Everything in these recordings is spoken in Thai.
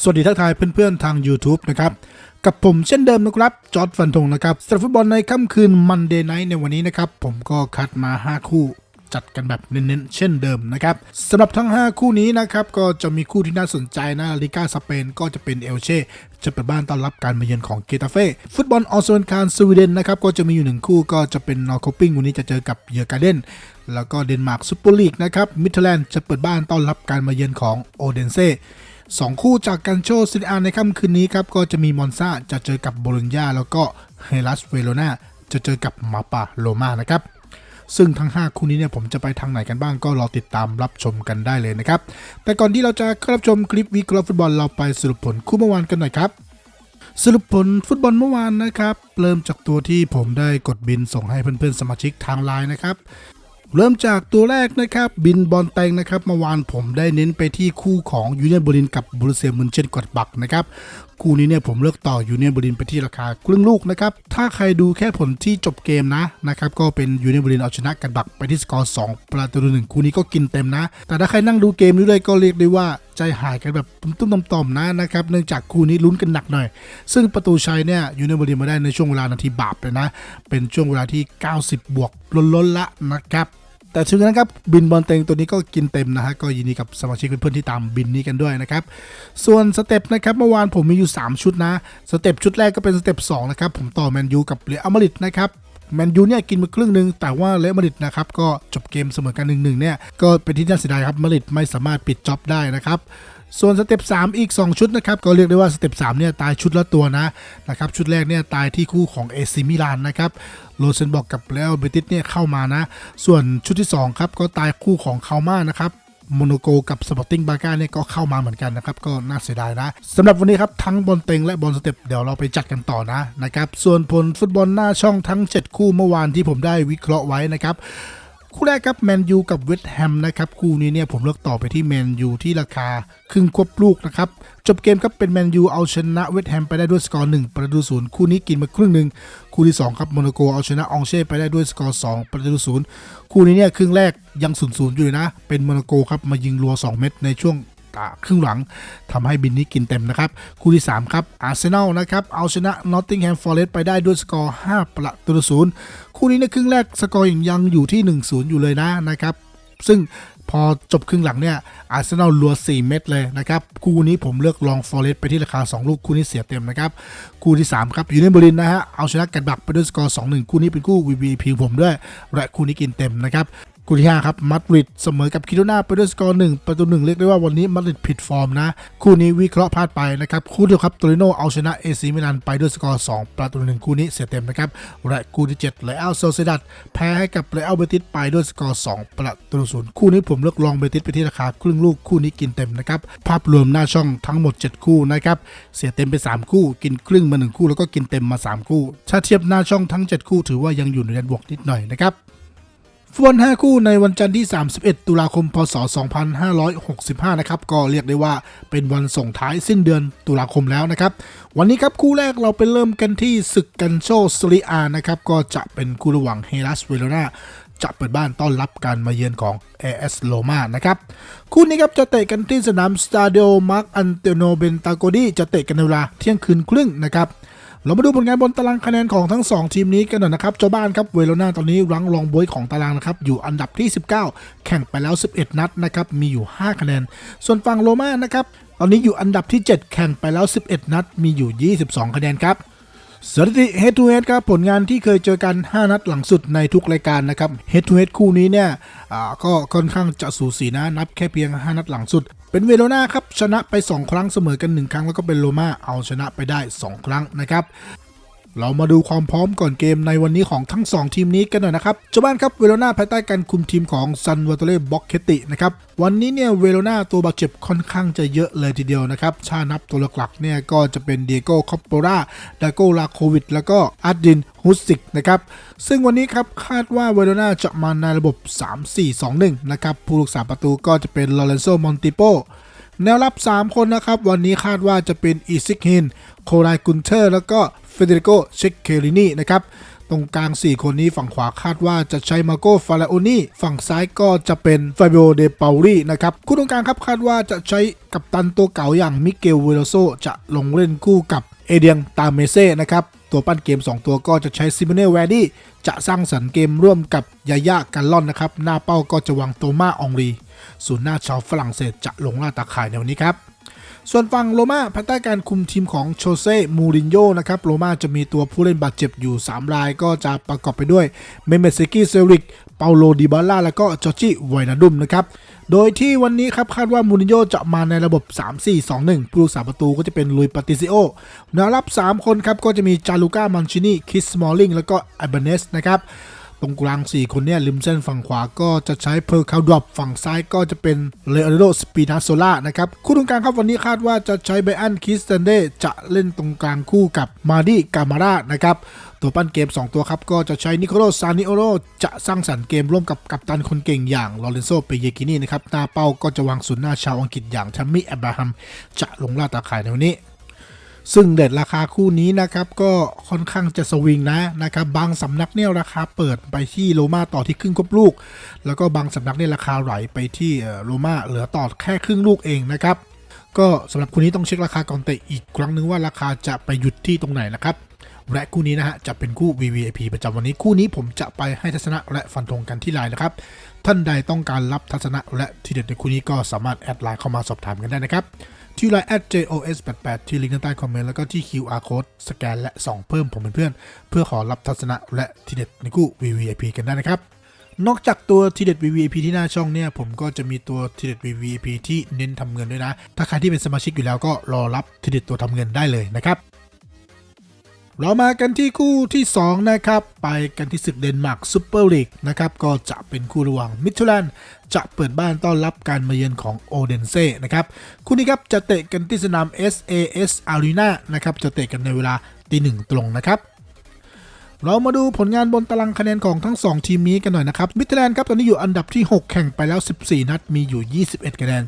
สวัสดีทักทายเพื่อนๆทาง YouTube นะครับ กับผมเช่นเดิมนะครับ จอร์ดฟันธงนะครับสำหรับฟุตบอลในค่ำคืนมันเดย์ไนท์ในวันนี้นะครับ ผมก็คัดมา 5 คู่จัดกันแบบเน้นๆ เช่นเดิมนะครับสำหรับทั้ง 5 คู่นี้นะครับ ก็จะมีคู่ที่น่าสนใจนะลิก้าสเปนก็จะเป็นเอลเช่จะเปิดบ้านต้อนรับการมาเยือนของเกตาเฟ่ฟุตบอลออสเตรเลียสวีเดนนะครับก็จะมีอยู่หนึ่งคู่ก็จะเป็นนอร์โคปิงวันนี้จะเจอกับเยอร์การ์เดนแล้วก็เดนมาร์กซูเปอร์ลีกนะครับมิเทแลนด์จะเปิดบ้านต้อนรับการมาเยือนของโอเดนเซ่ สองคู่จากกันโชซิอาในค่ำคืนนี้ครับก็จะมีมอนซาจะเจอกับโบโลญญาแล้วก็เฮลัสเวโรนาจะเจอกับมาปาโลมานะครับซึ่งทั้ง 5 คู่นี้เนี่ยผมจะไปทางไหนกันบ้างก็รอติดตามรับชมกันได้เลยนะครับ แต่ก่อนที่เราจะรับชมคลิปวิเคราะห์ฟุตบอลเราไปสรุปผลคู่เมื่อวานกันหน่อยครับ สรุปผลฟุตบอลเมื่อวานนะครับ เริ่มจากตัวที่ผมได้กดบินส่งให้เพื่อนๆสมาชิกทางไลน์นะครับ เริ่มจากตัวแรกนะครับบินบอลแตงนะครับเมื่อวานผมได้เน้นไปที่คู่ของยูเนียนบรินกับบรูเซียมุนเชนกอดบักนะครับคู่นี้เนี่ยผมเลือกต่อยูเนียนบรินไปที่ราคาครึ่งลูกนะครับถ้าใครดูแค่ผลที่จบเกมนะนะครับก็เป็นยูเนียนบรินเอาชนะกันบักไปที่สกอร์2ประตูหนึ่งคู่นี้ก็กินเต็มนะ แต่ถ้าใครนั่งดูเกมนี้ด้วยก็เรียกได้ว่าใจหายกันแบบตุ้มๆต่อมๆนะนะครับเนื่องจากคู่นี้ลุ้นกันหนักหน่อย ซึ่งประตูชัยเนี่ยยูเนียนบรินมาได้ในช่วงเวลานาทีบาปเลยนะเป็นช่วงเวลาที่ 90 บวกล้นๆละนะครับ แต่ถึงนั้นครับบินบอลเต็งตัวนี้ก็กินเต็มนะฮะก็ยินดีกับสมาชิกเพื่อนๆที่ตามบินนี้กันด้วยนะครับส่วนสเต็ปนะครับเมื่อวานผมมีอยู่ 3 ชุดนะสเต็ปชุดแรกก็เป็นสเต็ป2นะครับผมต่อแมนยูกับเรอัลมาดริดนะครับแมนยูเนี่ยกินมาครึ่งหนึ่งแต่ว่าเรอัลมาริดนะครับก็จบเกมเสมอกัน1-1เนี่ยก็เป็นที่น่าเสียดายครับมาริดไม่สามารถปิดจ็อบได้นะครับส่วนสเต็ป3อีก 2 ชุดนะครับก็เรียกได้ว่าสเต็ป3เนี่ยตายชุดละตัวนะนะครับชุดแรกเนี่ยตายที่คู่ของเอซิมิลานนะครับ โรเซนบอกกับเรอัลเบติสเนี่ยเข้ามานะ ส่วนชุดที่ 2 ครับ ก็ตายคู่ของคาม่านะครับโมโนโกกับสปอร์ติ้งบาก้าเนี่ยก็เข้ามาเหมือนกันนะครับ ก็น่าเสียดายนะสำหรับวันนี้ครับ ทั้งบอลเต็งและบอลสเต็ปเดี๋ยวเราไปจัดกันต่อนะนะครับ ส่วนผลฟุตบอลหน้าช่องทั้ง 7 คู่เมื่อวานที่ผมได้วิเคราะห์ไว้นะครับ คู่แรกครับแมนยูกับเวสต์แฮมนะครับคู่นี้เนี่ยผมเลือกต่อไปที่แมนยูที่ราคาครึ่งควบลูกนะครับจบเกมครับเป็นแมนยูเอาชนะเวสต์แฮมไปได้ด้วยสกอร์หนึ่งประตูศูนย์คู่นี้กินมาครึ่งหนึ่งคู่ที่สองครับโมนาโกเอาชนะอองเช่ไปได้ด้วยสกอร์สองประตูศูนย์คู่นี้เนี่ยครึ่งแรกยังศูนย์ศูนย์อยู่นะ เป็นโมนาโกครับมายิงรัว 2 เม็ดในช่วง อ่าครึ่งหลังทำให้บินนี้กินเต็มนะครับ คู่ที่ 3 ครับอาร์เซนอลนะครับ เอาชนะนอตติงแฮมฟอร์เรสต์ไปได้ด้วยสกอร์ 5 ประตูศูนย์คู่นี้ในครึ่งแรกสกอร์ยังยังอยู่ที่ 1-0 อยู่เลยนะนะครับซึ่งพอจบครึ่งหลังเนี่ยอาร์เซนอลรัว 4 เม็ดเลยนะครับ คู่นี้ผมเลือกลองฟอร์เรสต์ไปที่ราคา 2 ลูก คู่นี้เสียเต็มนะครับ คู่ที่ 3 ครับยูเนนบรินนะฮะ เอาชนะกันบักไปด้วยสกอร์ 2-1 คู่นี้เป็นคู่ VVP ผมด้วย และคู่นี้กินเต็มนะครับ คู่ที่ 5 ครับมาดริดเสมอกับคิโรนาไปด้วยสกอร์1ประตู1เรียกได้ว่าวันนี้มาดริดผิดฟอร์มนะ คู่นี้วิเคราะห์พลาดไปนะครับ คู่เดียวครับโตริโนเอาชนะเอซีมิลานไปด้วยสกอร์ 2 ประตู1คู่นี้เสียเต็มนะครับและคู่ที่7เลอัลโซเซดัดแพ้ให้กับเรอัลเบติสไปด้วยสกอร์2ประตูศูนย์คู่นี้ผมเลือกลองเบติสไปที่ราคาครึ่งลูกคู่นี้กินเต็มนะครับภาพรวมหน้าช่องทั้งหมด 7 คู่นะครับเสียเต็มไป 3 คู่ กินครึ่งมา 1 คู่แล้วก็กินเต็มมา 3 คู่ ถ้าเทียบหน้าช่องทั้ง 7 คู่ถือว่ายังอยู่ในแดนบวกนิดหน่อยนะครับ ฟุตบอล5คู่ในวันจันทร์ที่ 31 ตุลาคม พศ 2565 นะครับ ก็เรียกได้ว่าเป็นวันส่งท้ายสิ้นเดือนตุลาคมแล้วนะครับ วันนี้ครับคู่แรกเราไปเริ่มกันที่ศึกกันโชสริอานะครับ ก็จะเป็นคู่ระหว่างเฮลัสเวโรนาจะเปิดบ้านต้อนรับการมาเยือนของ AS Roma นะครับ คู่นี้ครับจะเตะกันที่สนามสตาเดโอมาร์กอันเตโนเบนตาโกดีจะเตะกันในเวลาเที่ยงคืนครึ่งนะครับ เรามาดูผลงานบนตารางคะแนนของทั้ง 2 ทีมนี้กันหน่อยนะครับ เจ้าบ้านครับเวโรนาตอนนี้รั้งรองบอยของตารางนะครับ อยู่อันดับที่ 19 แข่งไปแล้ว 11 นัดนะครับ มีอยู่ 5 คะแนน ส่วนฝั่งโรม่านะครับ ตอนนี้อยู่อันดับที่ 7 แข่งไปแล้ว 11 นัด มีอยู่ 22 คะแนนครับ สถิติ head to head ครับผลงานที่เคยเจอกัน 5 นัดหลังสุดในทุกรายการนะครับ head to head คู่นี้เนี่ยก็ค่อนข้างจะสูสีนะนับแค่เพียง 5 นัดหลังสุด เป็นเวโรนาครับชนะไป 2 ครั้งเสมอกัน 1 ครั้งแล้วก็เป็นโรมาเอาชนะไปได้ 2 ครั้งนะครับ เรามาดูความพร้อมก่อนเกมในวันนี้ของทั้ง 2 ทีมนี้กันหน่อยนะครับเจ้าบ้านครับเวโรนาภายใต้การคุมทีมของซันวาโตเล่บ็อกเคตินะครับวันนี้เนี่ยเวโรนาตัวบาดเจ็บค่อนข้างจะเยอะเลยทีเดียวนะครับชานับตัวหลักๆเนี่ยก็จะเป็นเดียโก้คอปโปราดาโกลาโควิด แล้วก็อาร์ดินฮุสิกนะครับซึ่งวันนี้ครับคาดว่าเวโรนาจะมาในระบบ 3-4-2-1 นะครับผู้รักษาประตูก็จะเป็นลอเรนโซมอนติโปแนวรับ 3 คนนะครับ วันนี้คาดว่าจะเป็นอีซิกฮิน โคไลกุนเทอร์ แล้วก็ เฟเดริโกเชคเคลินีนะครับตรงกลาง 4 คนนี้ฝั่งขวาคาดว่าจะใช้มาโกฟาราโอนี่ฝั่งซ้ายก็จะเป็นฟาบิโอเดเปารีนะครับคู่ตรงกลางครับคาดว่าจะใช้กัปตันตัวเก่าอย่างมิเกลเวโรโซจะลงเล่นคู่กับเอเดียงตาเมเซ่นะครับตัวปั้นเกม 2 ตัวก็จะใช้ซิมเนลแวดี้จะสร้างสรรค์เกมร่วมกับยายากันล่อนนะครับหน้าเป้าก็จะวางโตมาอองรีส่วนหน้าชาวฝรั่งเศสจะลงล่าตาข่ายในวันนี้ครับ ส่วนฝั่งโรม่าภายใต้การคุมทีมของโชเซ่ มูรินโญ่นะครับ โรม่าจะมีตัวผู้เล่นบาดเจ็บอยู่ 3 รายก็จะประกอบไปด้วยเมเมสกี้เซริก เปาโลดิบาล่า และก็จอร์จิไวนาดุมนะครับ โดยที่วันนี้ครับคาดว่ามูรินโญ่จะมาในระบบ 3-4-2-1 ผู้รักษาประตูก็จะเป็นลุยปาติซิโอแนวรับ 3 คนครับก็จะมีจาลูก้ามันชินี คิสมอลลิง แล้วก็ไอเบเนสนะครับ ตรงกลาง 4 คนเนี่ยริมเส้นฝั่งขวาก็จะใช้เพอร์คาวดรอปฝั่งซ้ายก็จะเป็นเลโอนาร์โดสปีนาโซล่านะครับ คู่ตรงกลางครับวันนี้คาดว่าจะใช้ไบอันคิสเตนเดจะเล่นตรงกลางคู่กับมาดีกามารานะครับตัวปั้นเกม 2 ตัวครับ ก็จะใช้นิโคลซานิโอโรจะสร้างสรรค์เกมร่วมกับกัปตันคนเก่งอย่างลอเรนโซเปเยกินีนะครับ หน้าเป้าก็จะวางศูนย์หน้าชาวอังกฤษอย่างทัมมี่แอบราฮัมจะลงล่าตาข่ายในวันนี้ ซึ่งเด็ดราคาคู่นี้นะครับก็ค่อนข้างจะสวิงนะนะครับบางสำนักเนี่ยราคาเปิดไปที่โรม่าต่อที่ครึ่งครบลูก แล้วก็บางสำนักเนี่ยราคาไหลไปที่โรม่าเหลือต่อแค่ครึ่งลูกเองนะครับก็สำหรับคู่นี้ต้องเช็คราคาก่อนเตะอีกครั้งนึงว่าราคาจะไปหยุดที่ตรงไหนนะครับและคู่นี้นะฮะจะเป็นคู่ VVIP ประจำวันนี้คู่นี้ผมจะไปให้ทัศนะและฟันธงกันที่ไลน์นะครับ ท่านใดต้องการรับทัศนะและทีเด็ดในคู่นี้ก็สามารถแอดไลน์เข้ามาสอบถามกันได้นะครับ ที่ไลน์ @jos88 ที่ลิงก์ด้านใต้คอมเมนต์แล้วก็ที่ QR code สแกนและส่องเพิ่มผมเป็นเพื่อน เพื่อขอรับทัศนะและทีเด็ดในคู่ VVIP กันได้นะครับ นอกจากตัวทีเด็ด VVIP ที่หน้าช่องเนี่ย ผมก็จะมีตัวทีเด็ด VVIP ที่เน้นทำเงินด้วยนะ ถ้าใครที่เป็นสมาชิกอยู่แล้วก็รอรับทีเด็ดตัวทำเงินได้เลยนะครับ เรามากันที่คู่ที่ 2 นะครับ ไปกันที่ศึกเดนมาร์กซูเปอร์ลีกนะครับ ก็จะเป็นคู่ระหว่างมิทูแลนจะเปิดบ้านต้อนรับการมาเยือนของโอเดนเซ่นะครับ คู่นี้ครับจะเตะกันที่สนาม SAS Arena นะครับ จะเตะกันในเวลาตีหนึ่งตรงนะครับเรามาดูผลงานบนตารางคะแนนของทั้ง 2 ทีมนี้กันหน่อยนะครับมิดแลนด์ครับตอนนี้อยู่อันดับที่ 6 แข่งไปแล้ว 14 นัดมีอยู่ 21 คะแนน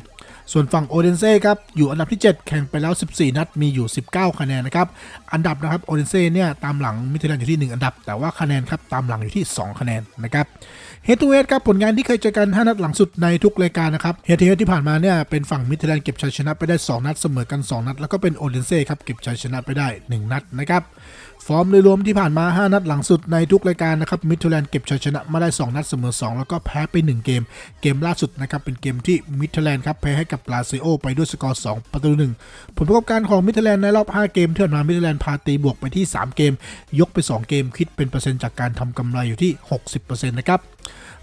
ส่วนฝั่งโอเดนเซ่ครับอยู่อันดับที่ 7 แข่งไปแล้ว 14 นัดมีอยู่ 19 คะแนนนะครับอันดับนะครับโอเดนเซ่เนี่ยตามหลังมิดแลนอยู่ที่ 1 อันดับ แต่ว่าคะแนนครับตามหลังอยู่ที่ 2 คะแนนนะครับเฮดทูเฮดครับผลงานที่เคยเจอกัน 5 นัดหลังสุดในทุกรายการนะครับเฮดทูเฮดที่ผ่านมาเนี่ยเป็นฝั่งมิดแลนเก็บชัยชนะไปได้ 2 นัดเสมอกัน 2 นัด แล้วก็เป็นโอเดนเซ่ครับเก็บชัยชนะไปได้ 1 นัดนะครับฟอร์มโดยรวมที่ผ่านมา 5 นัดหลังสุดในทุกรายการนะครับมิดแลนด์เก็บชัยชนะมาได้ 2 นัดเสมอ 2 แล้วก็แพ้ไป 1 เกม เกมล่าสุดนะครับเป็นเกมที่มิดแลนด์ครับแพ้ให้กับลาซิโอไปด้วยสกอร์ 2 ประตูหนึ่งผลประกอบการของมิดแลนด์ในรอบ 5 เกมที่ผ่านมามิดแลนด์พาตีบวกไปที่ 3 เกม ยกไป 2 เกมคิดเป็นเปอร์เซ็นต์จากการทำกำไรอยู่ที่ 60%นะครับ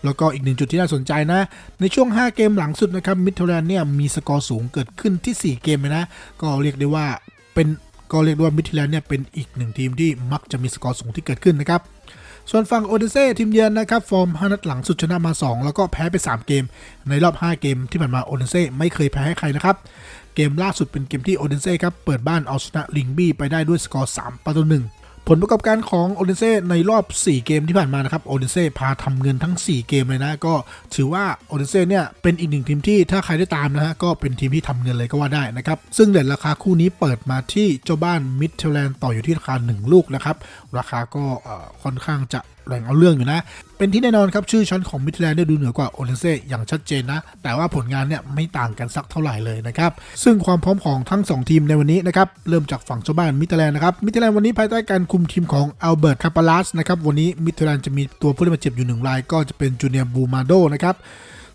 แล้วก็อีกหนึ่งจุดที่น่าสนใจนะ ในช่วง 5 เกมหลังสุดนะครับมิดแลนด์เนี่ยมีสกอร์สูงเกิดขึ้นที่ 4 เกมเลยนะ ก็เรียกได้ว่าเป็นก็เรียกว่ามิดแลนด์เนี่ยเป็นอีกหนึ่งทีมที่มักจะมีสกอร์สูงที่เกิดขึ้นนะครับ ส่วนฝั่งโอเดเซ่ทีมเยือนนะครับ ฟอร์ม 5 นัดหลังสุดชนะมา 2 แล้วก็แพ้ไป 3 เกม ในรอบ 5 เกมที่ผ่านมาโอเดเซ่ไม่เคยแพ้ให้ใครนะครับ เกมล่าสุดเป็นเกมที่โอเดเซ่ครับเปิดบ้านเอาชนะลิงบี้ไปได้ด้วยสกอร์ 3 ประตูหนึ่ง ผลประกอบการของโอเดนเซ่ในรอบ 4 เกมที่ผ่านมานะครับโอเดนเซ่พาทำเงินทั้ง 4 เกมเลยนะ ก็ถือว่าโอเดนเซ่เนี่ยเป็นอีกหนึ่งทีมที่ถ้าใครได้ตามนะฮะก็เป็นทีมที่ทำเงินเลยก็ว่าได้นะครับ ซึ่งเด่นราคาคู่นี้เปิดมาที่เจ้าบ้านมิดเทลแลนด์ต่ออยู่ที่ราคา 1 ลูกนะครับ ราคาก็ค่อนข้างจะแรงเอาเรื่องอยู่นะเป็นที่แน่นอนครับ ชื่อชั้นของมิดแลนด์ได้ดูเหนือกว่าโอเลเซ่อย่างชัดเจนนะ แต่ว่าผลงานเนี่ยไม่ต่างกันสักเท่าไหร่เลยนะครับ ซึ่งความพร้อมของทั้ง 2 ทีมในวันนี้นะครับ เริ่มจากฝั่งเจ้าบ้านมิดแลนด์นะครับมิดแลนด์วันนี้ภายใต้การคุมทีมของอัลเบิร์ตคาปาลัสนะครับวันนี้มิดแลนด์จะมีตัวผู้เล่นบาดเจ็บอยู่หนึ่งรายก็จะเป็นจูเนียร์บูมาโดนะครับ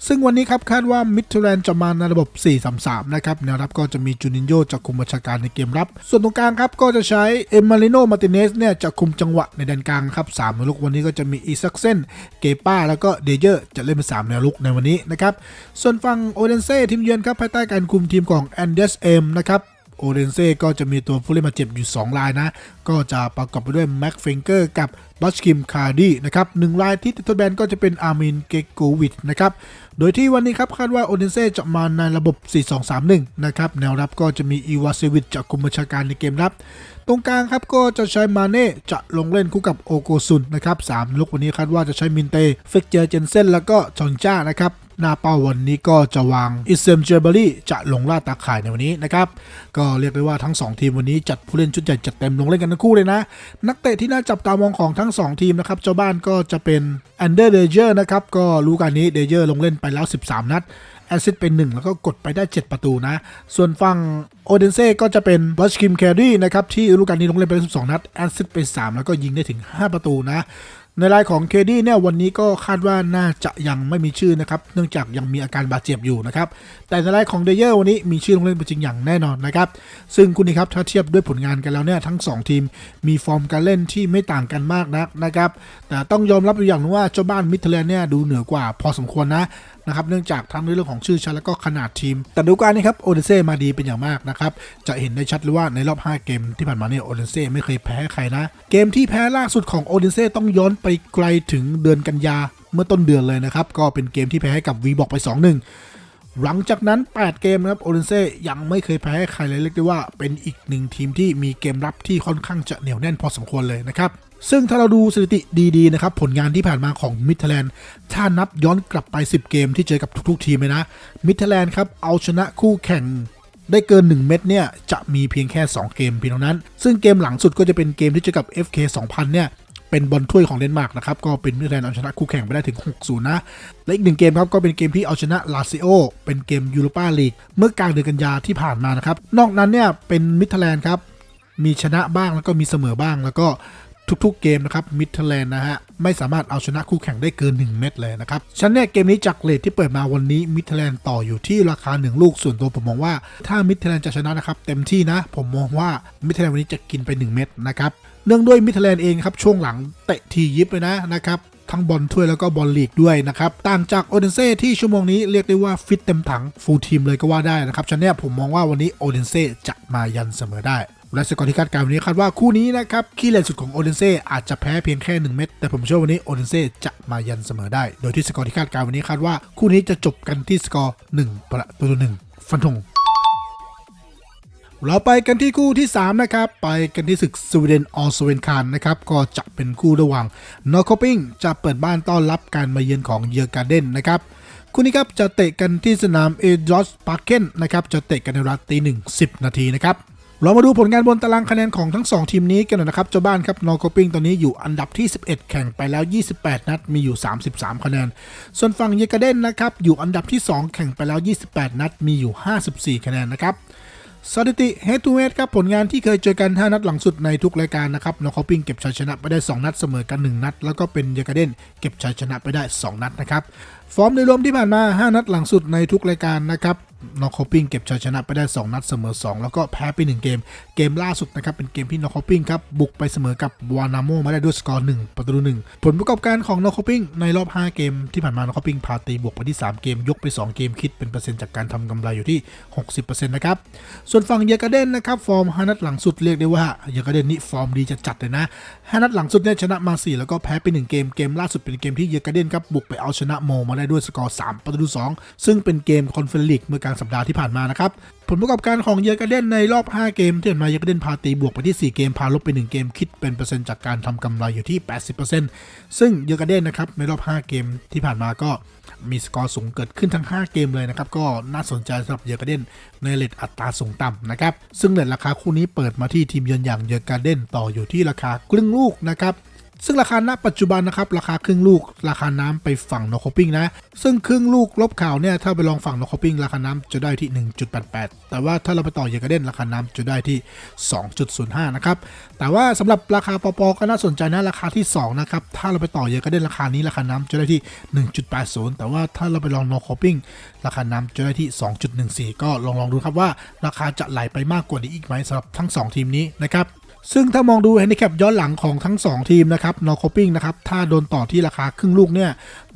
ซึ่งวันนี้ครับคาดว่ามิด l แลนจะมาในระบบ 4-3-3 นะครับแนวรับก็จะมีจูนินโยจากคุมบัญชาการในเกมรับ ส่วนตรงกลางครับก็จะใช้เอมมาริโนมาติเนสเนี่ยจะคุมจังหวะในแดนกลางครับ3แนวลุกวันนี้ก็จะมีอีซักเซนเกป้า แล้วก็เดเยอร์จะเล่นเป็น3แนวลุกในวันนี้นะครับส่วนฝั่งโอเดนเซ่ทีมเยือนครับภายใต้การคุมทีมของแอนเดสเอ็มนะครับ โอเดนเซ่ก็จะมีตัวผู้เล่นบาเจ็บอยู่ 2 รายนะ ก็จะประกอบไปด้วยแม็กเฟงเกอร์กับบัชคิมคาร์ดีนะครับหนึ่งรายที่ติดทดแบนก็จะเป็นอาร์มินเกโกวิดนะครับ โดยที่วันนี้ครับคาดว่าโอเดนเซ่จะมาในระบบ 4-2-3-1 นะครับ แนวรับก็จะมีอีวาเซวิชจากคุมบัญชาการในเกมรับ ตรงกลางครับก็จะใช้มาเน่จะลงเล่นคู่กับโอโกซุนนะครับสามลุกวันนี้คาดว่าจะใช้มินเตเฟกเจอร์เจนเซนแล้วก็จอนจ้านะครับ หน้าเป้าวันนี้ก็จะวางอิสเซมเจอร์เบอรี่จะลงล่าตาข่ายในวันนี้นะครับ ก็เรียกได้ว่าทั้ง 2 ทีมวันนี้จัดผู้เล่นชุดใหญ่จัดเต็มลงเล่นกันทั้งคู่เลยนะ นักเตะที่น่าจับตามองของทั้ง 2 ทีมนะครับ เจ้าบ้านก็จะเป็นแอนเดอร์เดเจอร์นะครับ ก็รู้กันนี้เดเจอร์ลงเล่นไปแล้ว 13 นัดแอซิสต์เป็น 1 แล้วก็กดไปได้ 7 ประตูนะ ส่วนฝั่งโอเดนเซ่ก็จะเป็นบัชคิมแครีนะครับที่ฤดูกาลนี้ลงเล่นไป 12 นัดแอซิสต์ไป 3 แล้วก็ยิงได้ถึง 5 ประตูนะ ในรายของเคดี้เนี่ยวันนี้ก็คาดว่าน่าจะยังไม่มีชื่อนะครับเนื่องจากยังมีอาการบาดเจ็บอยู่นะครับแต่ในรายของเดเยอร์วันนี้มีชื่อลงเล่นเป็นจริงอย่างแน่นอนนะครับซึ่งคุณนี่ครับถ้าเทียบด้วยผลงานกันแล้วเนี่ยทั้ง 2 ทีมมีฟอร์มการเล่นที่ไม่ต่างกันมากนักนะครับแต่ต้องยอมรับอยู่อย่างหนึงว่าเจ้าบ้านมิเทเลนเนี่ยดูเหนือกว่าพอสมควรนะ นะครับเนื่องจากทั้งในเรื่องของชื่อชั้นแล้วก็ขนาดทีม แต่ดูการนี้ครับโอเดเซ่มาดีเป็นอย่างมากนะครับจะเห็นได้ชัดเลยว่าในรอบ 5 เกมที่ผ่านมาเนี่ยโอเดเซ่ไม่เคยแพ้ใครนะ เกมที่แพ้ล่าสุดของโอเดเซ่ต้องย้อนไปไกลถึงเดือนกันยาเมื่อต้นเดือนเลยนะครับก็เป็นเกมที่แพ้ให้กับวีบอกไป 2-1หลังจากนั้น 8 เกมนะครับ โอเดนเซ่ยังไม่เคยแพ้ให้ใครเลยเรียกได้ว่าเป็นอีกหนึ่งทีมที่มีเกมรับที่ค่อนข้างจะเหนียวแน่นพอสมควรเลยนะครับ ซึ่งถ้าเราดูสถิติดีๆนะครับผลงานที่ผ่านมาของมิดเทแลนด์ถ้านับย้อนกลับไป 10 เกมที่เจอกับทุกๆ ทีมเลยนะมิดเทแลนด์ครับเอาชนะคู่แข่งได้เกิน 1 เม็ดเนี่ยจะมีเพียงแค่ 2 เกมเพียงเท่านั้น ซึ่งเกมหลังสุดก็จะเป็นเกมที่เจอกับ FK 2000 เนี่ยเป็นบอลถ้วยของเดนมาร์กนะครับ ก็เป็นมิดเทแลนด์เอาชนะคู่แข่งไปได้ถึง 6-0 นะ และอีกหนึ่งเกมครับ ก็เป็นเกมที่เอาชนะลาซิโอ เป็นเกมยูโรปาลีกเมื่อกลางเดือนกันยาที่ผ่านมานะครับ นอกนั้นเนี่ยเป็นมิดเทแลนด์ครับ มีชนะบ้างแล้วก็มีเสมอบ้างแล้วก็ ทุกๆเกมนะครับมิดเทแลนด์นะฮะไม่สามารถเอาชนะคู่แข่งได้เกิน 1 เม็ดเลยนะครับฉันเนี่ยเกมนี้จากเลทที่เปิดมาวันนี้มิดเทแลนด์ต่ออยู่ที่ราคา 1 ลูกส่วนตัวผมมองว่า ถ้ามิดเทแลนด์จะชนะนะครับเต็มที่นะ ผมมองว่ามิดเทแลนด์วันนี้จะกินไป 1 เม็ดนะครับเนื่องด้วยมิดเทแลนด์เองครับช่วงหลังเตะทียิบเลยนะนะครับทั้งบอลถ้วยแล้วก็บอลลีกด้วยนะครับต่างจากโอเดนเซ่ที่ชั่วโมงนี้เรียกได้ว่าฟิตเต็มถังฟูลทีมเลยก็ว่าได้นะครับชั้นเนี่ยผมมองว่าวันนี้โอเดนเซ่จะมายันเสมอได้ และสกอร์ที่คาดการณ์วันนี้คาดว่าคู่นี้นะครับขี้เล่นสุดของโอเดนเซ่อาจจะแพ้เพียงแค่ 1 เม็ดแต่ผมเชื่อวันนี้โอเดนเซ่จะมายันเสมอได้ โดยที่สกอร์ที่คาดการณ์วันนี้คาดว่าคู่นี้จะจบกันที่สกอร์1ประตูต่อหนึ่งฟันธงเราไปกันที่คู่ที่ 3 นะครับ ไปกันที่ศึกสวีเดนออสเวนคานนะครับ ก็จะเป็นคู่ระหว่างนอร์คอปิงจะเปิดบ้านต้อนรับการมาเยือนของเยอร์การเดนนะครับคู่นี้ครับจะเตะกันที่สนามเอดรอสปาร์เกนนะครับ จะเตะกันในเวลาตีหนึ่งสิบนาทีนะครับ เรามาดูผลงานบนตารางคะแนนของทั้ง 2 ทีมนี้กันหน่อยนะครับ เจ้าบ้านครับนอร์คอปิงตอนนี้อยู่อันดับที่ 11 แข่งไปแล้ว 28 นัดมีอยู่ 33 คะแนน ส่วนฝั่งเยกาเดนนะครับอยู่อันดับที่ 2 แข่งไปแล้ว 28 นัดมีอยู่ 54 คะแนนนะครับสถิติ head to head ครับผลงานที่เคยเจอกัน 5 นัดหลังสุดในทุกรายการนะครับนอร์คอปิงเก็บชัยชนะไปได้ 2 นัดเสมอกัน 1 นัด แล้วก็เป็นเยกาเดนเก็บชัยชนะไปได้ 2 นัดนะครับ ฟอร์มโดยรวมที่ผ่านมา 5 นัดหลังสุดในทุกรายการนะครับ นอร์คอปิ้งเก็บชัยชนะไปได้ 2 นัดเสมอ 2 แล้วก็แพ้ไป 1 เกม เกมล่าสุดนะครับ เป็นเกมที่นอร์คอปิ้งครับ บุกไปเสมอกับวานาโมมาได้ด้วยสกอร์ 1 ประตู 1 ผลประกอบการของนอร์คอปิ้งในรอบ 5 เกม ที่ผ่านมานอร์คอปิ้งพาตีบวกไปที่ 3 เกม ยกไป 2 เกมคิดเป็นเปอร์เซ็นต์จากการทำกำไรอยู่ที่ 60%นะครับ ส่วนฝั่งเยอการ์เดนนะครับฟอร์ม5นัดหลังสุดเรียกได้ว่าเยอการ์เดนนี่ฟอร์มดีจะจัดเลยนะ5นัดหลังสุดเนี่ยชนะมา 4 แล้วก็แพ้ไป 1 เกม เกมล่าสุดเป็นเกมที่เยกาเดนครับบุกไปเอาชนะโมมาได้ด้วยสกอร์3ประตู2ซึ่งเป็นเกมคอนเฟลีกเมื่อกลางสัปดาห์ที่ผ่านมานะครับ ผลประกอบการของเยอร์การ์เดนในรอบ 5 เกม ที่ผ่านมาเยอร์การ์เดนพาตีบวกไปที่ 4 เกม พาลบไป 1 เกม คิดเป็นเปอร์เซ็นต์จากการทำกำไรอยู่ที่ 80%ซึ่งเยอร์การ์เดนนะครับในรอบ 5 เกมที่ผ่านมาก็มีสกอร์สูงเกิดขึ้นทั้ง 5 เกมเลยนะครับ ก็น่าสนใจสำหรับเยอร์การ์เดนในเลทอัตราสูงต่ำนะครับ ซึ่งเลทราคาคู่นี้เปิดมาที่ทีมเยือนอย่างเยอร์การ์เดนต่ออยู่ที่ราคาครึ่งลูกนะครับ ซึ่งราคาณปัจจุบันนะครับราคาครึ่งลูก ราคาน้ำไปฝั่งนอคอปิงนะ ซึ่งครึ่งลูกลบข่าวเนี่ยถ้าไปลองฝั่งนอคอปิงราคาน้ำจะได้ที่ 1.88 แต่ว่าถ้าเราไปต่อเยอการ์เดนราคาน้ำจะได้ที่ 2.05 นะครับ แต่ว่าสำหรับราคาปอปอก็น่าสนใจนะราคาที่ 2 นะครับ ถ้าเราไปต่อเยอการ์เดนราคานี้ราคาน้ำจะได้ที่ 1.80 แต่ว่าถ้าเราไปลองนอคอปิงราคาน้ำจะได้ที่ 2.14 ก็ลองลองดูครับว่าราคาจะไหลไปมากกว่านี้อีกไหมสำหรับทั้ง 2 ทีมนี้นะครับ ซึ่งถ้ามองดูแฮนดิแคปย้อนหลังของทั้ง 2 ทีมนะครับนอร์คอปิงนะครับถ้าโดนต่อที่ราคาครึ่งลูกเนี่ย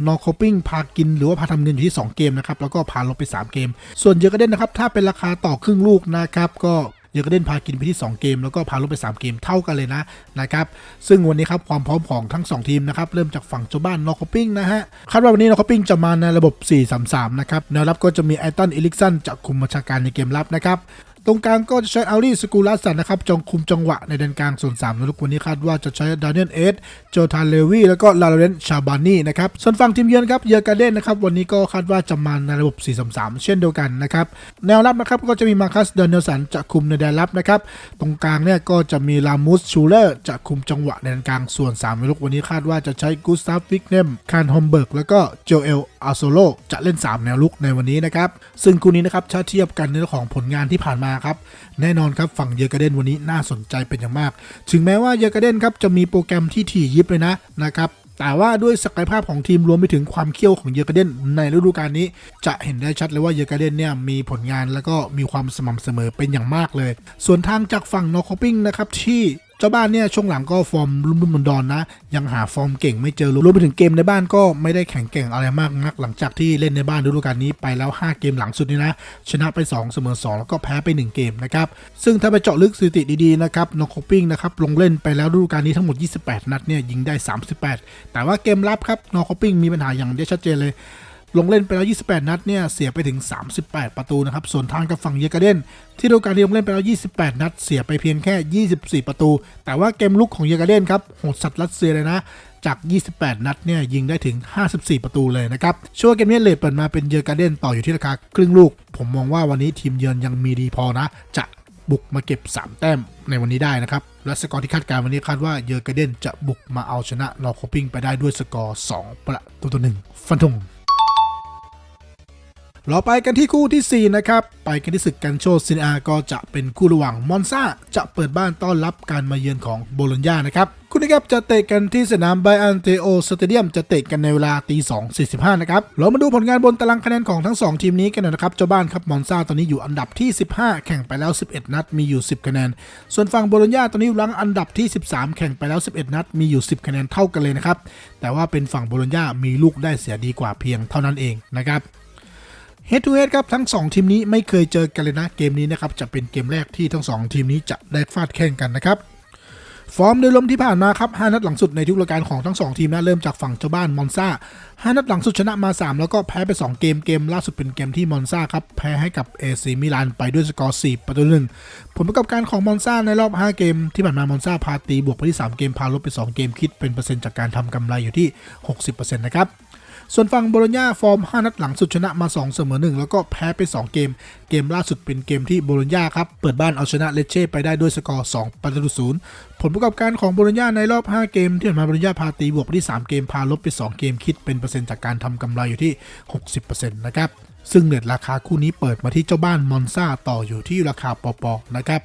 นอร์คอปิงพากินหรือว่าพาทำเงินอยู่ที่ 2 เกมนะครับแล้วก็พาลบไป 3 เกม ส่วนเยอร์กระเด้นนะครับถ้าเป็นราคาต่อครึ่งลูกนะครับก็เยอร์กเดนพากินไปที่ 2 เกม แล้วก็พาลบไป 3 เกมเท่ากันเลยนะนะครับซึ่งวันนี้ครับความพร้อมของทั้ง 2 ทีมนะครับเริ่มจากฝั่งเจ้าบ้านนอคอปิงนะฮะคาดว่าวันนี้นอคอปิงจะมาในระบบ 4-3-3 นะครับแนวรับก็จะมีไอตันอิลิกสันจะคุมบัญชาการในเกมรับนะครับ ตรงกลางก็จะใช้อารีสกูลัสันนะครับจงคุมจังหวะในแดนกลางส่วน3ในลูกวันนี้คาดว่าจะใช้ดานิเอลเอสโจทานเลวีแล้วก็ลาโรเรนชาบานีนะครับส่วนฝั่งทีมเยือนครับเยอร์การเดนนะครับวันนี้ก็คาดว่าจะมาในระบบ 4-3-3 เช่นเดียวกันนะครับแนวรับนะครับก็จะมีมาคัสเดนเนลสันจะคุมในแดนรับนะครับตรงกลางเนี่ยก็จะมีลามูสชูเลอร์จะคุมจังหวะในแดนกลางส่วน3ในลูกวันนี้คาดว่าจะใช้กูสตาฟวิกเนมคานฮอมเบิร์กแล้วก็โจเอลอาโซโลจะเล่น 3 แนวลุกในวันนี้นะครับซึ่งคู่นี้นะครับถ้าเทียบกันในเรื่องของผลงานที่ผ่านมาครับ แน่นอนครับฝั่งเยอร์กาเดนวันนี้น่าสนใจเป็นอย่างมาก ถึงแม้ว่าเยอร์กาเดนครับจะมีโปรแกรมที่ถี่ยิบเลยนะนะครับแต่ว่าด้วยศักยภาพของทีมรวมไปถึงความเขี้ยวของเยอร์กาเดนในฤดูกาลนี้ จะเห็นได้ชัดเลยว่าเยอร์กาเดนเนี่ยมีผลงานแล้วก็มีความสม่ำเสมอเป็นอย่างมากเลย ส่วนทางจากฝั่งนอร์คอปปิ้งนะครับที่ เจ้าบ้านเนี่ยช่วงหลังก็ฟอร์มรุ่มรุ่มดอนนะ ยังหาฟอร์มเก่งไม่เจอรวมไปถึงเกมในบ้านก็ไม่ได้แข็งแกร่งอะไรมากนัก หลังจากที่เล่นในบ้านฤดูกาลนี้ไปแล้ว 5 เกมหลังสุดนี่นะ ชนะไป 2 เสมอ 2 แล้วก็แพ้ไป 1 เกมนะครับ ซึ่งถ้าไปเจาะลึกสถิติดีๆนะครับนอคอปปิ้งนะครับลงเล่นไปแล้วฤดูกาลนี้ทั้งหมด 28 นัดเนี่ยยิงได้ 38 แต่ว่าเกมรับครับนอคอปปิ้งมีปัญหาอย่างได้ชัดเจนเลย ลงเล่นไปแล้ว 28 นัดเนี่ยเสียไปถึง 38 ประตูนะครับส่วนทางกับฝั่งเยอร์กาเดนที่ดูกาลที่ลงเล่นไปแล้ว 28 นัด เสียไปเพียงแค่ 24 ประตู แต่ว่าเกมลุกของเยอร์กาเดนครับโหดสัตว์รัสเซียเลยนะจาก 28 นัดเนี่ยยิงได้ถึง 54 ประตูเลยนะครับช่วงเกมนี้เลทเปิดมาเป็นเยอร์กาเดนต่ออยู่ที่ราคาครึ่งลูก ผมมองว่าวันนี้ทีมเยือนยังมีดีพอนะ จะบุกมาเก็บ 3 แต้มในวันนี้ได้นะครับ และสกอร์ที่คาดการณ์วันนี้คาดว่าเยอร์กาเดนจะบุกมาเอาชนะลอคอปปิ้งไปได้ด้วยสกอร์ 2 ประตูต่อหนึ่งฟันธง เราไปกันที่คู่ทีสี่ 4 นะครับ ไปกันที่ศึกกันโชซินอาก็จะเป็นคู่ระหว่างมอนซาจะเปิดบ้านต้อนรับการมาเยือนของโบโลญญานะครับคู่นี้ครับจะเตะกันที่สนามไบอันเตโอสเตเดียมจะเตะกันในเวลาตี2 45 นะครับ เรามาดูผลงานบนตารางคะแนนของทั้ง 2 ทีมนี้กันหน่อยนะครับ เจ้าบ้านครับมอนซาตอนนี้อยู่อันดับที่ 15 แข่งไปแล้ว 11 นัดมีอยู่ 10 คะแนน ส่วนฝั่งโบโลญญาตอนนี้อยู่รังอันดับที่ 13 แข่งไปแล้ว 11 นัดมีอยู่ 10 คะแนนเท่ากันเลยนะครับ แต่ว่าเป็นฝั่งโบโลญญามีลูกได้เสียดีกว่าเพียงเท่านั้นเองนะครับ Head to Head ครับทั้ง 2 ทีมนี้ไม่เคยเจอกันเลยนะเกมนี้นะครับจะเป็นเกมแรกที่ทั้ง 2 ทีมนี้จะได้ฟาดแข่งกันนะครับฟอร์มโดยรวมที่ผ่านมาครับ 5 นัดหลังสุดในทุกรายการของทั้ง 2 ทีมนะเริ่มจากฝั่งเจ้าบ้านมอนซา5 นัดหลังสุดชนะมา 3 แล้วก็แพ้ไป 2 เกมเกมล่าสุดเป็นเกมที่มอนซาครับแพ้ให้กับเอซีมิลานไปด้วยสกอร์4ประตูหนึ่งผลประกอบการของมอนซาในรอบ 5 เกมที่ผ่านมามอนซาพาตีบวกไปที่ 3 เกมพาลบไป 2 เกมคิดเป็นเปอร์เซ็นต์จากการทำกำไรอยู่ที่ 60%นะครับ ส่วนฝั่งโบโลญญาฟอร์ม 5 นัดหลังสุดชนะมา 2 เสมอ 1 แล้วก็แพ้ไป 2 เกม เกมล่าสุดเป็นเกมที่โบโลญญาครับ เปิดบ้านเอาชนะเลเช่ไปได้ด้วยสกอร์ 2 ประตูศูนย์ผลประกอบการของโบโลญญาในรอบ 5 เกม ที่ผ่านมาโบโลญญาพาตีบวกไปที่3เกมพาลบไป 2 เกมคิดเป็นเปอร์เซ็นต์จากการทำกำไรอยู่ที่ 60%นะครับซึ่งเน็ตราคาคู่นี้เปิดมาที่เจ้าบ้านมอนซาต่ออยู่ที่ราคาปอๆนะครับ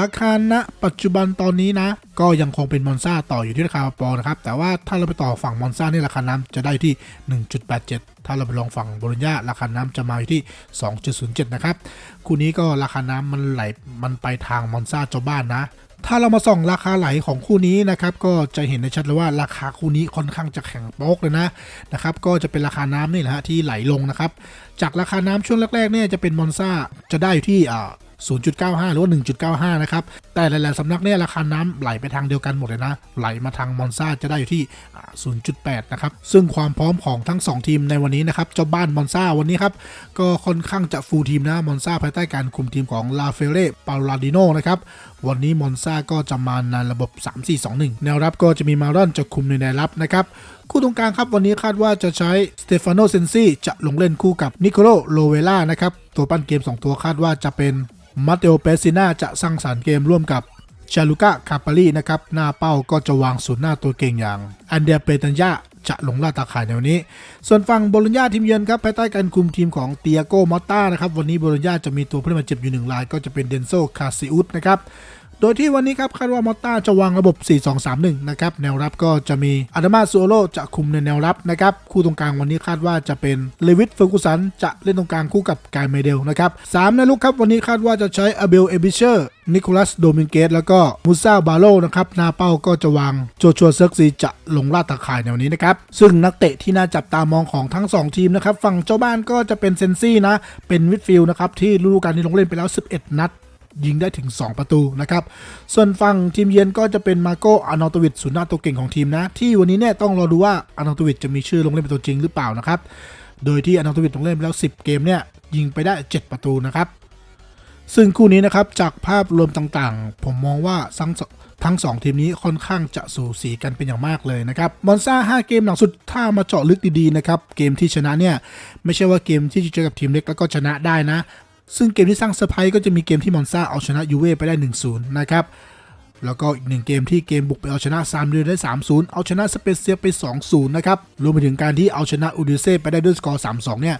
ราคาณปัจจุบันตอนนี้นะ ก็ยังคงเป็นมอนซาต่ออยู่ที่ราคาปอนะครับ แต่ว่าถ้าเราไปต่อฝั่งมอนซานี่ราคาน้ำจะได้ที่ 1.87 ถ้าเราไปลองฝั่งโบโลญญาราคาน้ำจะมาอยู่ที่ 2.07 นะครับ คู่นี้ก็ราคาน้ำมันไหลมันไปทางมอนซาเจ้าบ้านนะถ้าเรามาส่องราคาไหลของคู่นี้นะครับก็จะเห็นได้ชัดเลยว่าราคาคู่นี้ค่อนข้างจะแข็งโป๊กเลยนะนะครับก็จะเป็นราคาน้ำนี่แหละฮะที่ไหลลงนะครับ จากราคาน้ำช่วงแรกๆเนี่ยจะเป็นมอนซาจะได้อยู่ที่อ่า 0.95 หรือว่า 1.95 นะครับ แต่หลายๆสำนักเนี่ยราคาน้ำไหลไปทางเดียวกันหมดเลยนะ ไหลมาทางมอนซาจะได้อยู่ที่ 0.8 นะครับ ซึ่งความพร้อมของทั้ง 2 ทีมในวันนี้นะครับ เจ้าบ้านมอนซาวันนี้ครับ ก็ค่อนข้างจะฟูลทีมนะ มอนซาภายใต้การคุมทีมของลาเฟเล่ปาลาดิโนนะครับ วันนี้มอนซาก็จะมาในระบบ 3-4-2-1 แนวรับก็จะมีมารอนจะคุมในแนวรับนะครับคู่ตรงกลางครับวันนี้คาดว่าจะใช้สเตฟานโนเซนซีจะลงเล่นคู่กับนิโคโลโลเวล่านะครับตัวปั้นเกม 2 ตัวคาดว่าจะเป็น มาเตโอเปซิน่าจะสร้างสารรค์เกมร่วมกับชาลูกาคาปารีนะครับ หน้าเป้าก็จะวางศูนย์หน้าตัวเก่งอย่าง อันเดียเปตันยาจะลงล่าตาข่ายในวันนี้ ส่วนฝั่งโบลญญาทีมเยือนครับภายใต้การคุมทีมของเตียโกมอตตานะครับ วันนี้โบลญญาจะมีตัวผู้เล่นบาดเจ็บอยู่หนึ่งรายก็จะเป็นเดนโซคาซิอุสนะครับ โดยที่วันนี้ครับคาดว่ามอตตาจะวางระบบ 4-2-3-1 นะครับแนวรับก็จะมีอาดามาซูโอโลจะคุมในแนวรับนะครับคู่ตรงกลางวันนี้คาดว่าจะเป็นเลวิตเฟอร์กูสันจะเล่นตรงกลางคู่กับกายเมเดลนะครับสามในลูกครับวันนี้คาดว่าจะใช้อเบลเอบิเชอร์นิโคลัสโดมิงเกสแล้วก็มูซาบาโลนะครับหน้าเป้าก็จะวางโจชัวเซิร์กซีจะลงลาดตาข่ายในวันนี้นะครับ ซึ่งนักเตะที่น่าจับตามองของทั้ง 2 ทีมนะครับ ฝั่งเจ้าบ้านก็จะเป็นเซนซี่นะ เป็นมิดฟิลด์นะครับ ที่ฤดูกาลนี้ลงเล่นไปแล้ว 11 นัด ยิงได้ถึง 2 ประตูนะครับ ส่วนฝั่งทีมเยือนก็จะเป็นมาโกอานอตวิดศูนย์หน้าตัวเก่งของทีมนะ ที่วันนี้เนี่ยต้องรอดูว่าอานอตวิดจะมีชื่อลงเล่นเป็นตัวจริงหรือเปล่านะครับ โดยที่อานอตวิดลงเล่นไปแล้ว 10 เกมเนี่ยยิงไปได้ 7 ประตูนะครับ ซึ่งคู่นี้นะครับจากภาพรวมต่างๆ ผมมองว่าทั้งสทั้งสองทีมนี้ค่อนข้างจะสูสีกันเป็นอย่างมากเลยนะครับ มอนซา5 เกมหลังสุด ถ้ามาเจาะลึกดีๆนะครับ เกมที่ชนะเนี่ย ไม่ใช่ว่าเกมที่จะเจอกับทีมเล็กแล้วก็ชนะได้นะ ซึ่งเกมที่สร้างเซอร์ไพรส์ก็จะมีเกมที่มอนซาเอาชนะยูเว่ไปได้ 1-0 นะครับ แล้วก็อีกหนึ่งเกมที่เกมบุกไปเอาชนะซามเดือนได้ 3-0 เอาชนะสเปเซียไป 2-0 นะครับ รวมไปถึงการที่เอาชนะอูดิเซ่ไปได้ด้วยสกอร์ 3-2 เนี่ย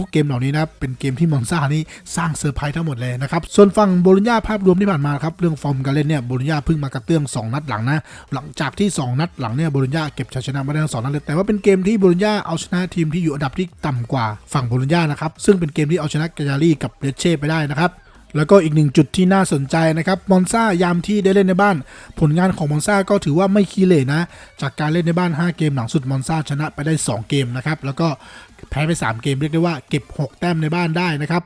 ทุกๆเกมเหล่านี้นะครับเป็นเกมที่มอนซ่านี่สร้างเซอร์ไพรส์ทั้งหมดเลยนะครับ ส่วนฝั่งโบโลญญาภาพรวมที่ผ่านมาครับ เรื่องฟอร์มการเล่นเนี่ย โบโลญญาเพิ่งมากระเตื้อง 2 นัดหลังนะ หลังจากที่ 2 นัดหลังเนี่ยโบโลญญาเก็บชัยชนะมาได้ทั้งสองนัดเลย แต่ว่าเป็นเกมที่โบโลญญาเอาชนะทีมที่อยู่อันดับที่ต่ำกว่าฝั่งโบโลญญานะครับ ซึ่งเป็นเกมที่เอาชนะกาญารีกับเรเช่ไปได้นะครับ แล้วก็อีกหนึ่งจุดที่น่าสนใจนะครับมอนซายามที่ได้เล่นในบ้าน ผลงานของมอนซาก็ถือว่าไม่ขี้เหร่นะ จากการเล่นในบ้าน 5 เกมหลังสุดมอนซาชนะไปได้ 2 เกมนะครับแล้วก็แพ้ไป 3 เกมเรียกได้ว่าเก็บ 6 แต้มในบ้านได้นะครับ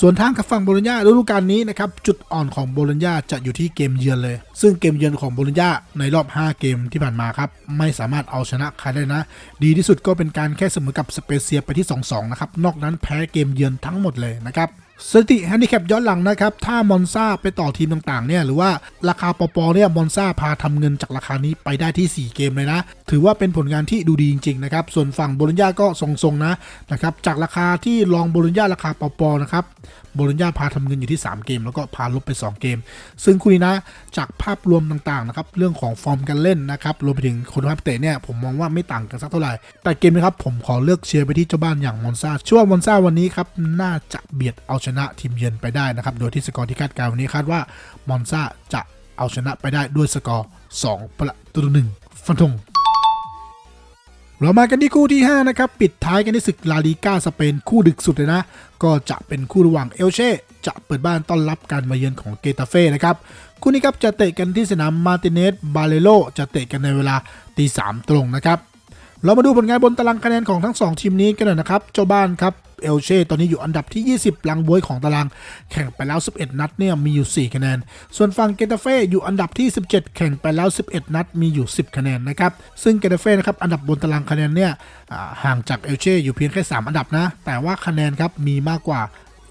ส่วนทางกับฝั่งโบลญญาฤดูกาลนี้นะครับจุดอ่อนของโบลญญาจะอยู่ที่เกมเยือนเลย ซึ่งเกมเยือนของโบลญญาในรอบ 5 เกมที่ผ่านมาครับไม่สามารถเอาชนะใครได้นะ ดีที่สุดก็เป็นการแค่เสมอกับสเปเซียไปที่ 2-2 นะครับนอกนั้นแพ้เกมเยือนทั้งหมดเลยนะครับ สถิติแฮนดิแคปย้อนหลังนะครับ ถ้ามอนซาไปต่อทีมต่างๆ เนี่ย หรือว่าราคาปอปอเนี่ย มอนซาพาทำเงินจากราคานี้ไปได้ที่ 4 เกมเลยนะ ถือว่าเป็นผลงานที่ดูดีจริง ๆ นะครับ ส่วนฝั่งโบลญญาก็ทรงๆนะนะครับ จากราคาที่ลองโบลญญาราคาปอปอนะครับ โบโลญญาพาทำเงินอยู่ที่ 3 เกม แล้วก็พาลบไป 2 เกม ซึ่งคู่นี้นะจากภาพรวมต่างๆนะครับเรื่องของฟอร์มการเล่นนะครับรวมไปถึงคุณภาพเตะเนี่ยผมมองว่าไม่ต่างกันสักเท่าไหร่ แต่เกมนี้ครับผมขอเลือกเชียร์ไปที่เจ้าบ้านอย่างมอนซาช่วงมอนซาวันนี้ครับน่าจะเบียดเอาชนะทีมเยือนไปได้นะครับโดยที่สกอร์ที่คาดการณ์วันนี้คาดว่ามอนซาจะเอาชนะไปได้ด้วยสกอร์2ประตูหนึ่งฟันธง เรามากันที่คู่ที่ 5 นะครับ ปิดท้ายกันที่ศึกลาลีกาสเปนคู่ดึกสุดเลยนะ ก็จะเป็นคู่ระหว่างเอลเช่จะเปิดบ้านต้อนรับการมาเยือนของเกตาเฟ่นะครับ คู่นี้ครับจะเตะกันที่สนามมาติเนสบาเลโลจะเตะกันในเวลาตีสามตรงนะครับ เรามาดูผลงานบนตารางคะแนนของทั้ง 2 ทีมนี้กันหน่อยนะครับ เจ้าบ้านครับ เอลเช่ตอนนี้อยู่อันดับที่ 20 ลังบวยของตาราง แข่งไปแล้ว 11 นัดเนี่ยมีอยู่ 4 คะแนน ส่วนฝั่งเกตาเฟ่อยู่อันดับที่ 17 แข่งไปแล้ว 11 นัดมีอยู่ 10 คะแนนนะครับ ซึ่งเกตาเฟ่นะครับอันดับบนตารางคะแนนเนี่ยห่างจากเอลเช่อยู่เพียงแค่ 3 อันดับนะ แต่ว่าคะแนนครับมีมากกว่า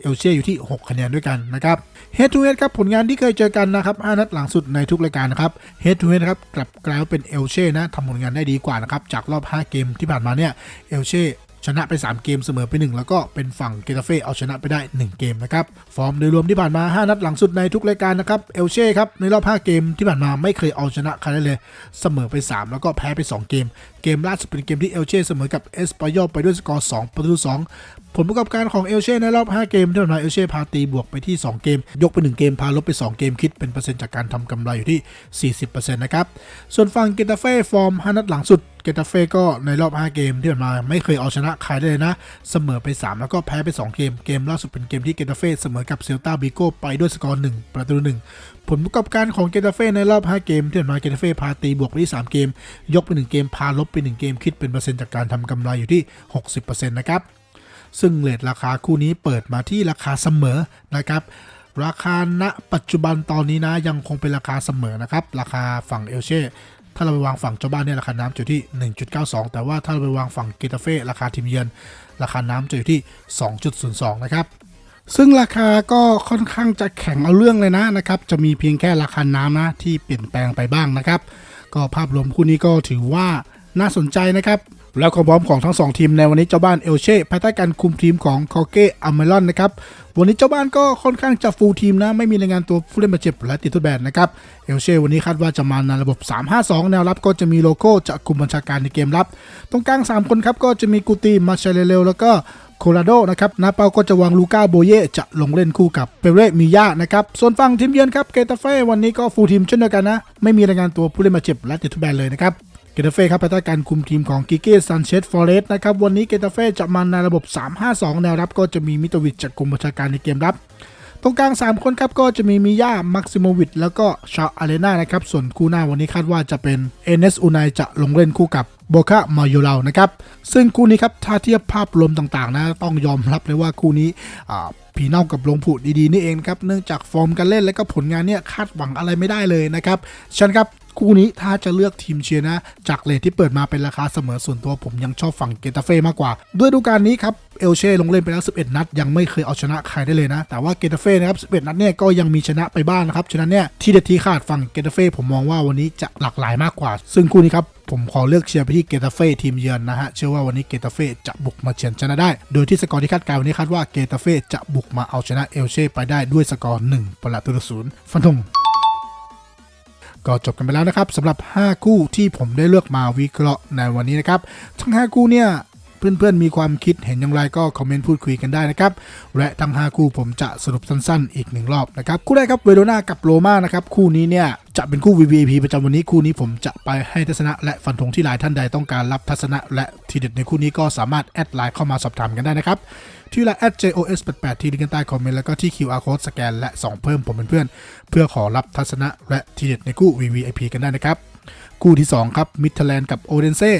เอลเช่อยู่ที่ 6 คะแนนด้วยกันนะครับ Head to Head ครับผลงานที่เคยเจอกันนะครับ5นัดหลังสุดในทุกรายการนะครับ Head to Head ครับกลับกลายเป็นเอลเช่นะทำผลงานได้ดีกว่านะครับจากรอบ 5 เกมที่ผ่านมาเนี่ยเอลเช่ชนะไป 3 เกมเสมอไป 1 แล้วก็เป็นฝั่งเกตาเฟ่เอาชนะไปได้ 1 เกมนะครับ ฟอร์มโดยรวมที่ผ่านมา 5 นัดหลังสุดในทุกรายการนะครับ เอลเช่ครับ ในรอบ 5 เกมที่ผ่านมาไม่เคยเอาชนะใครได้เลย เสมอไป 3 แล้วก็แพ้ไป 2 เกม เกมล่าสุดเป็นเกมที่เอลเช่เสมอกับเอสปายอไปด้วยสกอร์ 2 ประตู 2 ผลประกอบการของเอลเช่ในรอบ 5 เกมที่ผ่านมาเอลเช่พาตีบวกไปที่ 2 เกม ยกไป 1 เกม พาลบไป 2 เกมคิดเป็นเปอร์เซ็นต์จากการทำกำไรอยู่ที่ 40%นะครับ ส่วนฝั่งเกตาเฟ่ฟอร์ม 5 นัดหลังสุดเกตาเฟ่ก็ในรอบ 5 เกมที่ผ่านมาไม่เคยเอาชนะใครได้เลยนะ เสมอไป 3 แล้วก็แพ้ไป 2 เกม เกมล่าสุดเป็นเกมที่เกตาเฟ่เสมอกับเซลตาบิโก้ไปด้วยสกอร์ 1 ประตู 1 ผลประกอบการของเกตาเฟ่ในรอบ 5 เกมที่ผ่านมาเกตาเฟ่พาตีบวกไปที่ 3 เกม ยกไป 1 เกมพาลบป1เกมคิดเป็นเปอร์เซ็นต์จากการทำกำไรอยู่ที่ 60%นะครับ ซึ่งเลทราคาคู่นี้เปิดมาที่ราคาเสมอนะครับราคาณปัจจุบันตอนนี้นะยังคงเป็นราคาเสมอนะครับ ราคาฝั่งเอลเช่ถ้าเราไปวางฝั่งเจ้าบ้านเนี่ยราคาน้ำจะอยู่ที่ 1.92 แต่ว่าถ้าเราไปวางฝั่งเกตาเฟ่ราคาทีมเยือนราคาน้ำจะอยู่ที่ 2.02 นะครับ ซึ่งราคาก็ค่อนข้างจะแข็งเอาเรื่องเลยนะนะครับ จะมีเพียงแค่ราคาน้ำนะที่เปลี่ยนแปลงไปบ้างนะครับ ก็ภาพรวมคู่นี้ก็ถือว่า น่าสนใจนะครับ แล้วความพร้อมของทั้ง 2 ทีมในวันนี้เจ้าบ้านเอลเช่ภายใต้การคุมทีมของคอเก้อเมรอนนะครับ วันนี้เจ้าบ้านก็ค่อนข้างจะฟูลทีมนะ ไม่มีรายงานตัวผู้เล่นบาดเจ็บและติดทดแบนนะครับ เอลเช่วันนี้คาดว่าจะมาในระบบ 3-5-2 แนวรับก็จะมีโลโก้จะคุมบัญชาการในเกมรับ ตรงกลาง 3 คนครับก็จะมีกูตีมาเชเลเลแล้วก็โคลราโดนะครับนาเปาก็จะวางลูก้าโบเย่จะลงเล่นคู่กับเปเร่มิยานะครับ ส่วนฝั่งทีมเยือนครับ เกตาเฟ่วันนี้ก็ฟูลทีมเช่นเดียวกันนะ ไม่มีรายงานตัวผู้เล่นบาดเจ็บและติดทดแบนเลยนะครับ เกตาเฟ่ครับภายใต้การคุมทีมของกิเก้ซันเชสฟอเรสนะครับวันนี้เกตาเฟ่จะมาในระบบ 3-5-2 แนวรับก็จะมีมิโตวิชจากกลุ่มบัญชาการในเกมรับ ตรงกลาง 3 คนครับก็จะมีมิยามักซิโมวิชแล้วก็ชาอาเลนานะครับส่วนคู่หน้าวันนี้คาดว่าจะเป็นเอเนสอูไนจะลงเล่นคู่กับโบคามาโยเรานะครับซึ่งคู่นี้ครับถ้าเทียบภาพรวมต่างๆนะต้องยอมรับเลยว่าคู่นี้ผีเน่ากับลงผุดดีๆนี่เองครับเนื่องจากฟอร์มการเล่นและก็ผลงานเนี่ยคาดหวังอะไรไม่ได้เลยนะครับฉันครับ คู่นี้ถ้าจะเลือกทีมเชียร์นะ จากเลทที่เปิดมาเป็นราคาเสมอส่วนตัวผมยังชอบฝั่งเกตาเฟ่มากกว่า ด้วยดูการนี้ครับเอลเช่ลงเล่นไปแล้ว 11 นัด ยังไม่เคยเอาชนะใครได้เลยนะ แต่ว่าเกตาเฟ่นะครับ 11 นัดเนี่ยก็ยังมีชนะไปบ้างนะครับ ฉะนั้นเนี่ยที่เด็ดที่ขาดฝั่งเกตาเฟ่ผมมองว่าวันนี้จะหลากหลายมากกว่า ซึ่งคู่นี้ครับผมขอเลือกเชียร์ไปที่เกตาเฟ่ทีมเยือนนะฮะ เชื่อว่าวันนี้เกตาเฟ่จะบุกมาเฉือนชนะได้ โดยที่สกอร์ที่คาดการณ์วันนี้คาดว่าเกตาเฟ่จะบุกมาเอาชนะเอลเช่ไปได้ด้วยสกอร์1ประตูต่อศูนย์ฟันธง ก็จบกันไปแล้วนะครับสำหรับ 5 คู่ที่ผมได้เลือกมาวิเคราะห์ในวันนี้นะครับ ทั้ง 5 คู่เนี่ย เพื่อนๆมีความคิดเห็นอย่างไรก็คอมเมนต์พูดคุยกันได้นะครับ และทั้ง 5 คู่ผมจะสรุปสั้นๆ อีกหนึ่งรอบนะครับ คู่แรกครับเวโรนากับโรม่านะครับ คู่นี้เนี่ยจะเป็นคู่ VVIP ประจำวันนี้คู่นี้ผมจะไปให้ทัศนะ และฟันธงที่หลายท่านใดต้องการรับทัศนะ และทีเด็ดในคู่นี้ก็สามารถแอดไลน์เข้ามาสอบถามกันได้นะครับที่ไลน์ @jos88 ที่ลิงก์ใต้คอมเมนต์แล้วก็ที่ QR code สแกนและส่องเพิ่มผมเป็นเพื่อน เพื่อขอรับทัศนะและทีเด็ดในคู่ VVIP กันได้นะครับ คู่ที่ 2 ครับมิ d แลนด์กับโอเดนเซ่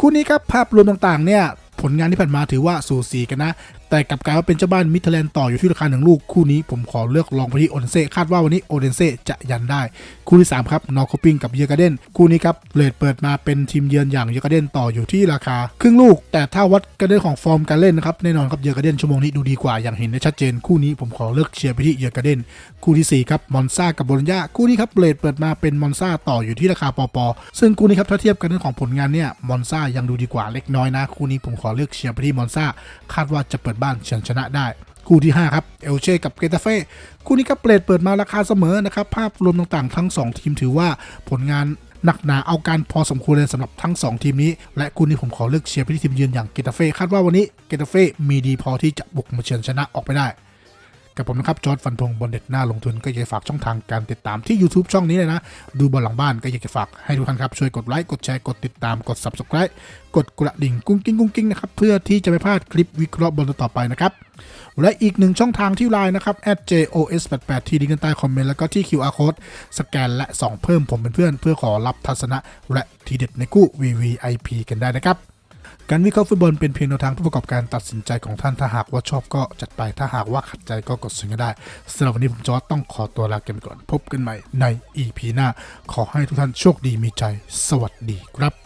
คู่นี้ครับภาพรวมต่างๆเนี่ยผลงานที่ผ่านมาถือว่าสูสีกันนะแต่กลับกลายว่าเป็นเจ้าบ้านมิ d แลนด์ต่ออยู่ที่ราคาหนึ่งลูกคู่นี้ผมขอเลือกลองไปที่โอเดนเซ่คาดว่าวันนี้โอเดนเซ่จะยันได้ คู่ที่ 3 ครับนอร์โคปิงกับเยอร์กาเดนคู่นี้ครับเลดเปิดมาเป็นทีมเยือนอย่างเยอร์กาเดนต่ออยู่ที่ราคา ครึ่งลูก แต่ถ้าวัดกันเรื่องของฟอร์มการเล่นนะครับแน่นอนครับเยอร์กาเดนชั่วโมงนี้ดูดีกว่าอย่างเห็นได้ชัดเจน คู่นี้ผมขอเลือกเชียร์ไปที่เยอร์กาเดนคู่ที่4ครับมอนซากับโบลญญาคู่นี้ครับเลดเปิดมาเป็นมอนซาต่ออยู่ที่ราคาปอปอซึ่งคู่นี้ครับถ้าเทียบกันเรื่องของผลงานเนี่ยมอนซายังดูดีกว่าเล็กน้อยนะคู่นี้ผมขอเลือกเชียร์ไปที่มอนซาคาดว่าจะเปิดบ้านเฉือนชนะได้คู่ที่ 5 ครับ เอลเช่กับเกตาเฟ่คู่นี้ก็เปรดเปิดมาราคาเสมอนะครับ ภาพรวมต่างๆ ทั้ง 2 ทีมถือว่าผลงานหนักหนาเอาการพอสมควรเลยสำหรับทั้ง 2 ทีมนี้ และคู่นี้ผมขอเลือกเชียร์ไปที่ทีมเยือนอย่างเกตาเฟ่คาดว่าวันนี้เกตาเฟ่มีดีพอที่จะบุกมาเฉือนชนะออกไปได้ กับผมนะครับจอร์ดฟันธงบอลเด็ดหน้าลงทุนก็อยากจะฝากช่องทางการติดตามที่ YouTube ช่องนี้เลยนะ ดูบอลหลังบ้านก็อยากจะฝากให้ทุกท่านครับช่วยกดไลค์กดแชร์กดติดตามกด Subscribe กดกระดิ่งกุ้งกิ้งกุ้งกิ้งนะครับเพื่อที่จะไม่พลาดคลิปวิเคราะห์บอลต่อไปนะครับและอีกหนึ่งช่องทางที่ไลน์นะครับ @jos88 ที่ลิงก์ใต้คอมเมนต์แล้วก็ที่ QR code สแกนและส่องเพิ่มผมเป็นเพื่อน เพื่อขอรับทัศนะและทีเด็ดในกู้ VVIP กันได้นะครับ การวิเคราะห์ฟุตบอลเป็นเพียงแนวทางผู้ประกอบการตัดสินใจของท่านถ้าหากว่าชอบก็จัดไป ถ้าหากว่าขัดใจก็กดสิ่งก็ได้สำหรับวันนี้ผมจอร์จต้องขอตัวลากันไปก่อน พบกันใหม่ใน EP หน้า ขอให้ทุกท่านโชคดีมีใจ สวัสดีครับ